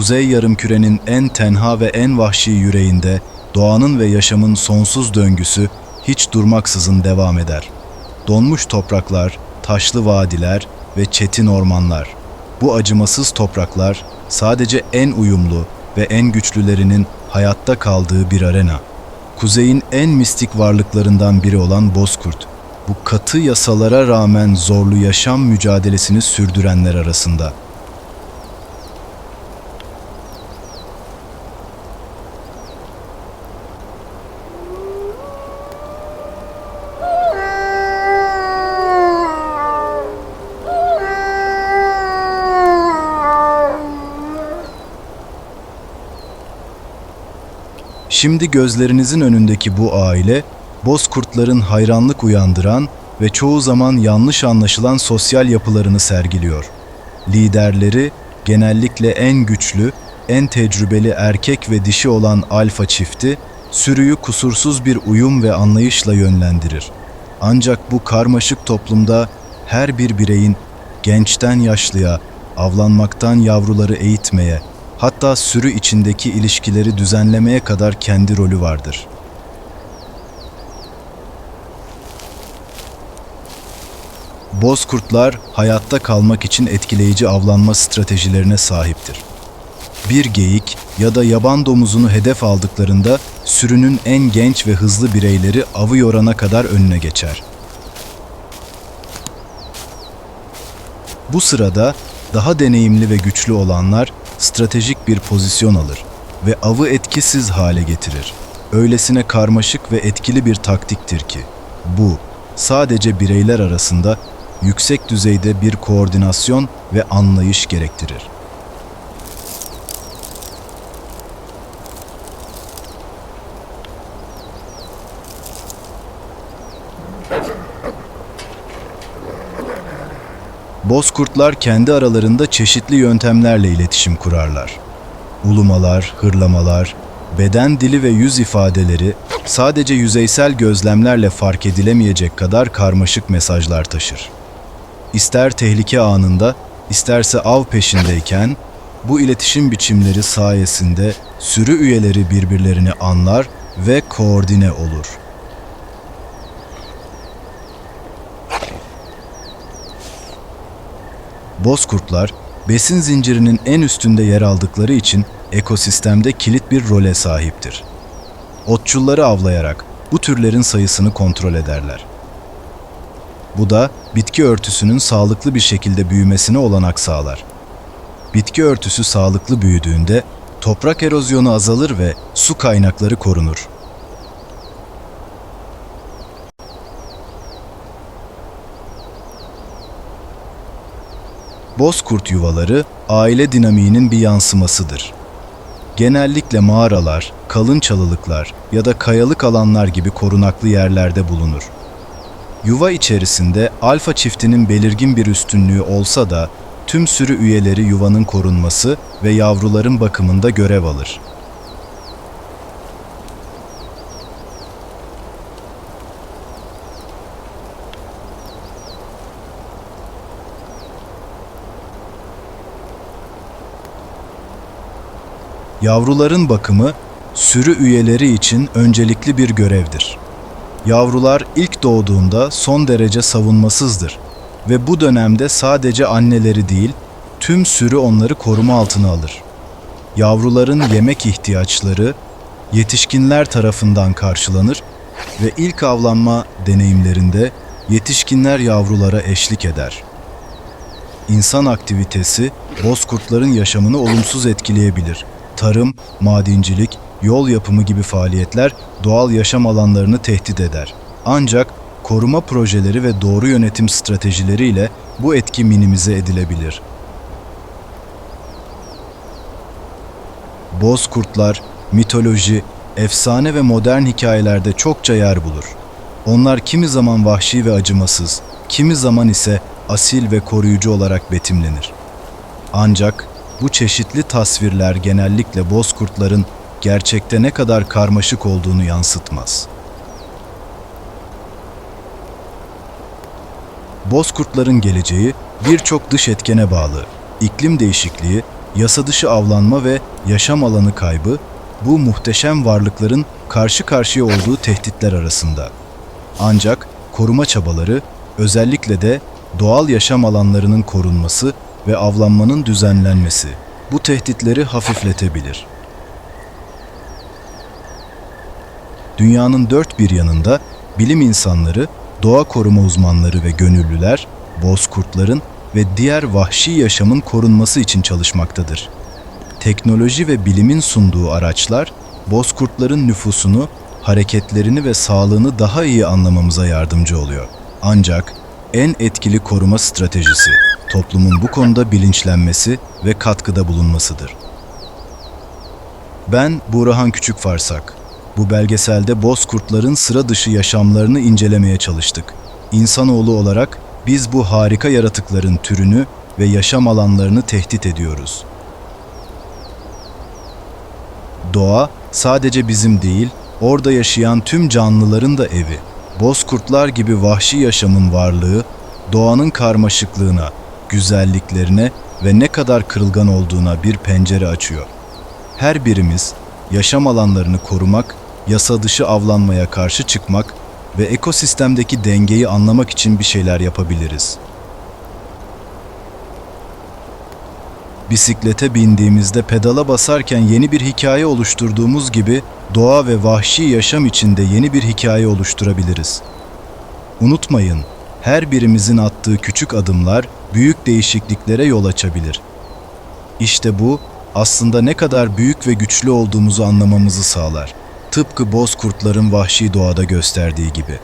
kuzey yarımkürenin en tenha ve en vahşi yüreğinde doğanın ve yaşamın sonsuz döngüsü hiç durmaksızın devam eder. Donmuş topraklar, taşlı vadiler ve çetin ormanlar. Bu acımasız topraklar sadece en uyumlu ve en güçlülerinin hayatta kaldığı bir arena. Kuzeyin en mistik varlıklarından biri olan Bozkurt, bu katı yasalara rağmen zorlu yaşam mücadelesini sürdürenler arasında. Şimdi gözlerinizin önündeki bu aile, bozkurtların hayranlık uyandıran ve çoğu zaman yanlış anlaşılan sosyal yapılarını sergiliyor. Liderleri genellikle en güçlü, en tecrübeli erkek ve dişi olan alfa çifti, sürüyü kusursuz bir uyum ve anlayışla yönlendirir. Ancak bu karmaşık toplumda her bir bireyin gençten yaşlıya, avlanmaktan yavruları eğitmeye, hatta sürü içindeki ilişkileri düzenlemeye kadar kendi rolü vardır. Bozkurtlar hayatta kalmak için etkileyici avlanma stratejilerine sahiptir. Bir geyik ya da yaban domuzunu hedef aldıklarında sürünün en genç ve hızlı bireyleri avı yorana kadar önüne geçer. Bu sırada daha deneyimli ve güçlü olanlar stratejik bir pozisyon alır ve avı etkisiz hale getirir. Öylesine karmaşık ve etkili bir taktiktir ki bu sadece bireyler arasında yüksek düzeyde bir koordinasyon ve anlayış gerektirir. Bozkurtlar kendi aralarında çeşitli yöntemlerle iletişim kurarlar. Ulumalar, hırlamalar, beden dili ve yüz ifadeleri sadece yüzeysel gözlemlerle fark edilemeyecek kadar karmaşık mesajlar taşır. İster tehlike anında, isterse av peşindeyken bu iletişim biçimleri sayesinde sürü üyeleri birbirlerini anlar ve koordine olur. Bozkurtlar, besin zincirinin en üstünde yer aldıkları için ekosistemde kilit bir role sahiptir. Otçulları avlayarak bu türlerin sayısını kontrol ederler. Bu da bitki örtüsünün sağlıklı bir şekilde büyümesine olanak sağlar. Bitki örtüsü sağlıklı büyüdüğünde toprak erozyonu azalır ve su kaynakları korunur. Bozkurt yuvaları aile dinamiğinin bir yansımasıdır. Genellikle mağaralar, kalın çalılıklar ya da kayalık alanlar gibi korunaklı yerlerde bulunur. Yuva içerisinde alfa çiftinin belirgin bir üstünlüğü olsa da tüm sürü üyeleri yuvanın korunması ve yavruların bakımında görev alır. Yavruların bakımı sürü üyeleri için öncelikli bir görevdir. Yavrular ilk doğduğunda son derece savunmasızdır ve bu dönemde sadece anneleri değil, tüm sürü onları koruma altına alır. Yavruların yemek ihtiyaçları yetişkinler tarafından karşılanır ve ilk avlanma deneyimlerinde yetişkinler yavrulara eşlik eder. İnsan aktivitesi bozkurtların yaşamını olumsuz etkileyebilir. Tarım, madencilik, yol yapımı gibi faaliyetler doğal yaşam alanlarını tehdit eder. Ancak koruma projeleri ve doğru yönetim stratejileriyle bu etki minimize edilebilir. Bozkurtlar, mitoloji, efsane ve modern hikayelerde çokça yer bulur. Onlar kimi zaman vahşi ve acımasız, kimi zaman ise asil ve koruyucu olarak betimlenir. Ancak bu çeşitli tasvirler genellikle bozkurtların gerçekte ne kadar karmaşık olduğunu yansıtmaz. Bozkurtların geleceği birçok dış etkene bağlı. İklim değişikliği, yasa dışı avlanma ve yaşam alanı kaybı bu muhteşem varlıkların karşı karşıya olduğu tehditler arasında. Ancak koruma çabaları özellikle de doğal yaşam alanlarının korunması ve avlanmanın düzenlenmesi bu tehditleri hafifletebilir. Dünyanın dört bir yanında bilim insanları, doğa koruma uzmanları ve gönüllüler bozkurtların ve diğer vahşi yaşamın korunması için çalışmaktadır. Teknoloji ve bilimin sunduğu araçlar bozkurtların nüfusunu, hareketlerini ve sağlığını daha iyi anlamamıza yardımcı oluyor. Ancak en etkili koruma stratejisi toplumun bu konuda bilinçlenmesi ve katkıda bulunmasıdır. Ben Burhan Küçükfarsak. Bu belgeselde bozkurtların sıra dışı yaşamlarını incelemeye çalıştık. İnsanoğlu olarak biz bu harika yaratıkların türünü ve yaşam alanlarını tehdit ediyoruz. Doğa sadece bizim değil, orada yaşayan tüm canlıların da evi. Bozkurtlar gibi vahşi yaşamın varlığı, doğanın karmaşıklığına, güzelliklerine ve ne kadar kırılgan olduğuna bir pencere açıyor. Her birimiz yaşam alanlarını korumak, yasa dışı avlanmaya karşı çıkmak ve ekosistemdeki dengeyi anlamak için bir şeyler yapabiliriz. Bisiklete bindiğimizde pedala basarken yeni bir hikaye oluşturduğumuz gibi doğa ve vahşi yaşam içinde yeni bir hikaye oluşturabiliriz. Unutmayın, her birimizin attığı küçük adımlar büyük değişikliklere yol açabilir. İşte bu aslında ne kadar büyük ve güçlü olduğumuzu anlamamızı sağlar. Tıpkı bozkurtların vahşi doğada gösterdiği gibi.